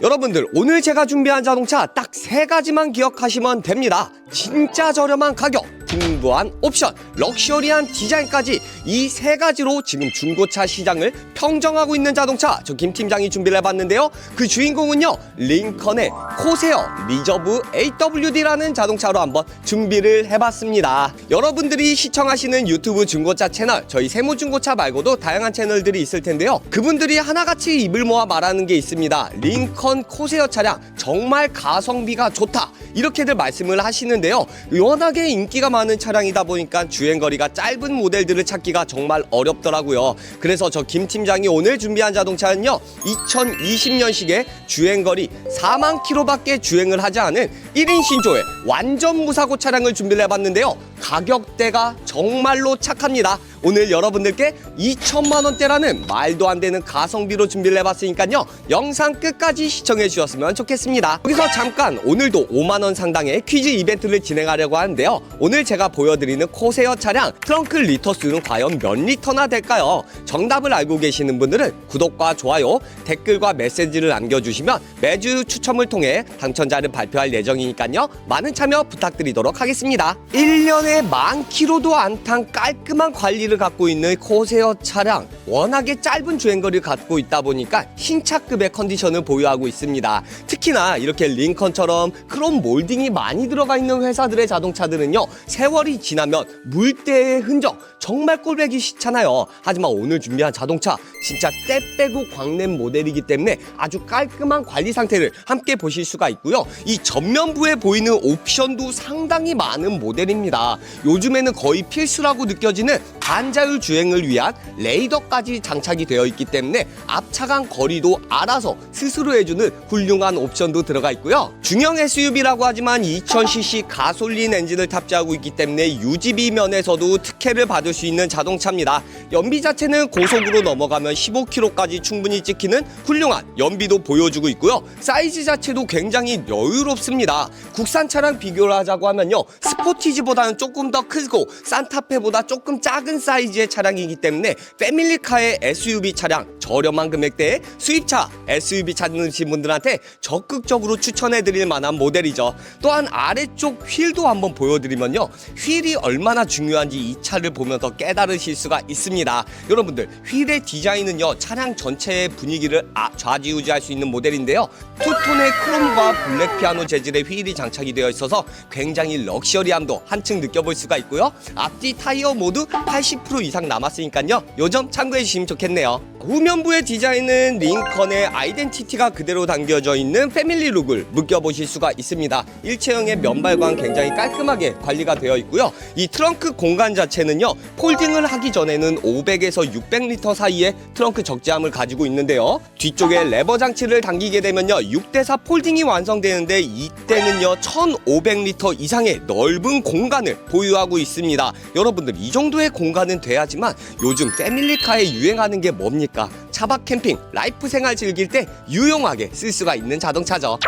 여러분들 오늘 제가 준비한 자동차 딱 세 가지만 기억하시면 됩니다. 진짜 저렴한 가격, 풍부한 옵션, 럭셔리한 디자인까지 이 세 가지로 지금 중고차 시장을 평정하고 있는 자동차 저 김 팀장이 준비를 해봤는데요. 그 주인공은요 링컨의 코세어 리저브 AWD라는 자동차로 한번 준비를 해봤습니다. 여러분들이 시청하시는 유튜브 중고차 채널 저희 세무 중고차 말고도 다양한 채널들이 있을 텐데요. 그분들이 하나같이 입을 모아 말하는 게 있습니다. 링컨 코세어 차량 정말 가성비가 좋다. 이렇게들 말씀을 하시는데요. 워낙에 인기가 많은 차량이다 보니까 주행거리가 짧은 모델들을 찾기가 정말 어렵더라고요. 그래서 저 김 팀장이 오늘 준비한 자동차는요. 2020년식의 주행거리 4만 킬로밖에 주행을 하지 않은 1인 신조의 완전 무사고 차량을 준비를 해봤는데요. 가격대가 정말로 착합니다. 오늘 여러분들께 2천만 원대라는 말도 안 되는 가성비로 준비를 해봤으니까요. 영상 끝까지 시청해 주셨으면 좋겠습니다. 여기서 잠깐 오늘도 5만 원 상당의 퀴즈 이벤트를 진행하려고 하는데요. 오늘 제가 보여드리는 코세어 차량 트렁크 리터 수는 과연 몇 리터나 될까요? 정답을 알고 계시는 분들은 구독과 좋아요, 댓글과 메시지를 남겨주시면 매주 추첨을 통해 당첨자를 발표할 예정이니까요. 많은 참여 부탁드리도록 하겠습니다. 1년에 만 킬로도 안 탄 깔끔한 관리를 갖고 있는 코세어 차량. 워낙에 짧은 주행거리를 갖고 있다 보니까 신차급의 컨디션을 보유하고 있습니다. 특히나 이렇게 링컨처럼 크롬 몰딩이 많이 들어가 있는 회사들의 자동차들은요. 세월이 지나면 물때의 흔적 정말 꼴보기 싫잖아요. 하지만 오늘 준비한 자동차 진짜 때 빼고 광낸 모델이기 때문에 아주 깔끔한 관리 상태를 함께 보실 수가 있고요. 이 전면부에 보이는 옵션도 상당히 많은 모델입니다. 요즘에는 거의 필수라고 느껴지는 반자율 주행을 위한 레이더까지 장착이 되어 있기 때문에 앞차간 거리도 알아서 스스로 해주는 훌륭한 옵션도 들어가 있고요. 중형 SUV라고 하지만 2000cc 가솔린 엔진을 탑재하고 있기 때문에 유지비 면에서도 특혜를 받을 수 있는 자동차입니다. 연비 자체는 고속으로 넘어가면 15km까지 충분히 찍히는 훌륭한 연비도 보여주고 있고요. 사이즈 자체도 굉장히 여유롭습니다. 국산 차랑 비교를 하자고 하면요. 스포티지보다는 조금 더 크고 산타페보다 조금 작은 사이즈의 차량이기 때문에 패밀리카의 SUV 차량 저렴한 금액대의 수입차 SUV 찾으신 분들한테 적극적으로 추천해 드릴 만한 모델이죠. 또한 아래쪽 휠도 한번 보여드리면요. 휠이 얼마나 중요한지 이 차를 보면서 깨달으실 수가 있습니다. 여러분들 휠의 디자인은요. 차량 전체의 분위기를 아- 좌지우지할 수 있는 모델인데요. 투톤의 크롬과 블랙 피아노 재질의 휠이 장착이 되어 있어서 굉장히 럭셔리함도 한층 느껴 볼 수가 있고요. 앞뒤 타이어 모두 80% 이상 남았으니까요. 요 점 참고해 주시면 좋겠네요. 후면부의 디자인은 링컨의 아이덴티티가 그대로 담겨져 있는 패밀리 룩을 느껴보실 수가 있습니다. 일체형의 면발관 굉장히 깔끔하게 관리가 되어 있고요. 이 트렁크 공간 자체는요. 폴딩을 하기 전에는 500에서 600리터 사이의 트렁크 적재함을 가지고 있는데요. 뒤쪽에 레버 장치를 당기게 되면요. 6대4 폴딩이 완성되는데 이때는요. 1500리터 이상의 넓은 공간을 보유하고 있습니다. 여러분들 이 정도의 공간은 돼야지만 요즘 패밀리카에 유행하는 게 뭡니까? 차박 캠핑, 라이프 생활 즐길 때 유용하게 쓸 수가 있는 자동차죠.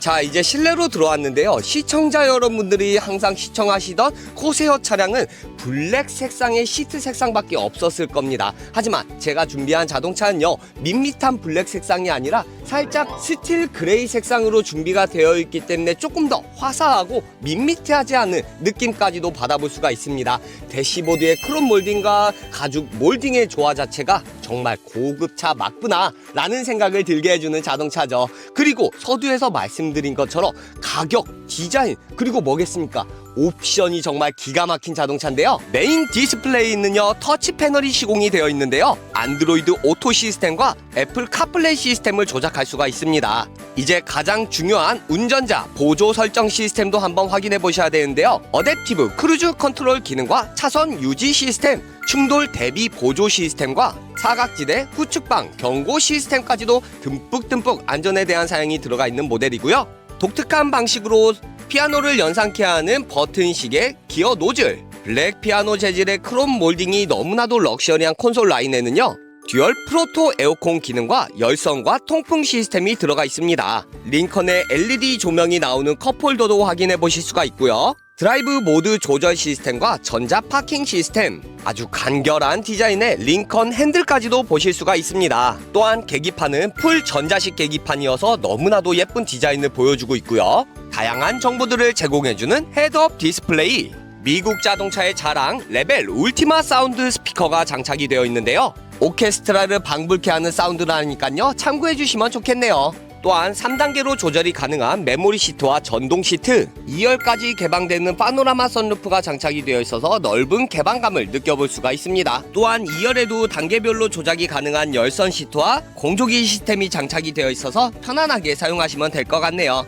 자 이제 실내로 들어왔는데요 시청자 여러분들이 항상 시청하시던 코세어 차량은 블랙 색상의 시트 색상밖에 없었을 겁니다 하지만 제가 준비한 자동차는요 밋밋한 블랙 색상이 아니라 살짝 스틸 그레이 색상으로 준비가 되어 있기 때문에 조금 더 화사하고 밋밋하지 않은 느낌까지도 받아볼 수가 있습니다. 대시보드의 크롬 몰딩과 가죽 몰딩의 조화 자체가 정말 고급차 맞구나 라는 생각을 들게 해주는 자동차죠. 그리고 서두에서 말씀드린 것처럼 가격, 디자인 그리고 뭐겠습니까? 옵션이 정말 기가 막힌 자동차인데요. 메인 디스플레이는요 터치 패널이 시공이 되어 있는데요. 안드로이드 오토 시스템과 애플 카플레이 시스템을 조작할 수가 있습니다. 이제 가장 중요한 운전자 보조 설정 시스템도 한번 확인해 보셔야 되는데요. 어댑티브 크루즈 컨트롤 기능과 차선 유지 시스템 충돌 대비 보조 시스템과 사각지대 후측방 경고 시스템까지도 듬뿍듬뿍 안전에 대한 사양이 들어가 있는 모델이고요. 독특한 방식으로 피아노를 연상케 하는 버튼식의 기어 노즐, 블랙 피아노 재질의 크롬 몰딩이 너무나도 럭셔리한 콘솔 라인에는요. 듀얼 프로토 에어컨 기능과 열선과 통풍 시스템이 들어가 있습니다. 링컨의 LED 조명이 나오는 컵홀더도 확인해 보실 수가 있고요. 드라이브 모드 조절 시스템과 전자 파킹 시스템, 아주 간결한 디자인의 링컨 핸들까지도 보실 수가 있습니다. 또한 계기판은 풀 전자식 계기판이어서 너무나도 예쁜 디자인을 보여주고 있고요. 다양한 정보들을 제공해주는 헤드업 디스플레이, 미국 자동차의 자랑 레벨 울티마 사운드 스피커가 장착이 되어 있는데요. 오케스트라를 방불케 하는 사운드라니까요. 참고해 주시면 좋겠네요. 또한 3단계로 조절이 가능한 메모리 시트와 전동 시트, 2열까지 개방되는 파노라마 선루프가 장착이 되어 있어서 넓은 개방감을 느껴볼 수가 있습니다. 또한 2열에도 단계별로 조작이 가능한 열선 시트와 공조기 시스템이 장착이 되어 있어서 편안하게 사용하시면 될 것 같네요.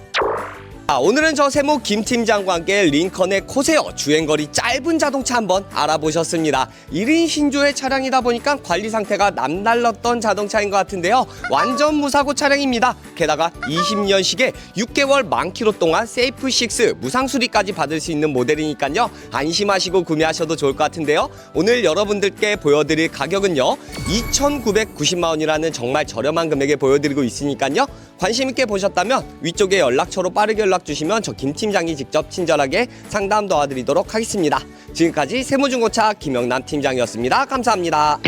아, 오늘은 저 세모 김 팀장과 함께 링컨의 코세어 주행거리 짧은 자동차 한번 알아보셨습니다. 1인 신조의 차량이다 보니까 관리 상태가 남달랐던 자동차인 것 같은데요. 완전 무사고 차량입니다. 게다가 20년식에 6개월 만 킬로 동안 세이프 6 무상 수리까지 받을 수 있는 모델이니까요. 안심하시고 구매하셔도 좋을 것 같은데요. 오늘 여러분들께 보여드릴 가격은요. 2,990만 원이라는 정말 저렴한 금액에 보여드리고 있으니까요. 관심 있게 보셨다면 위쪽에 연락처로 빠르게 연락 주시면 저 김 팀장이 직접 친절하게 상담 도와드리도록 하겠습니다. 지금까지 세무중고차 김영남 팀장이었습니다. 감사합니다.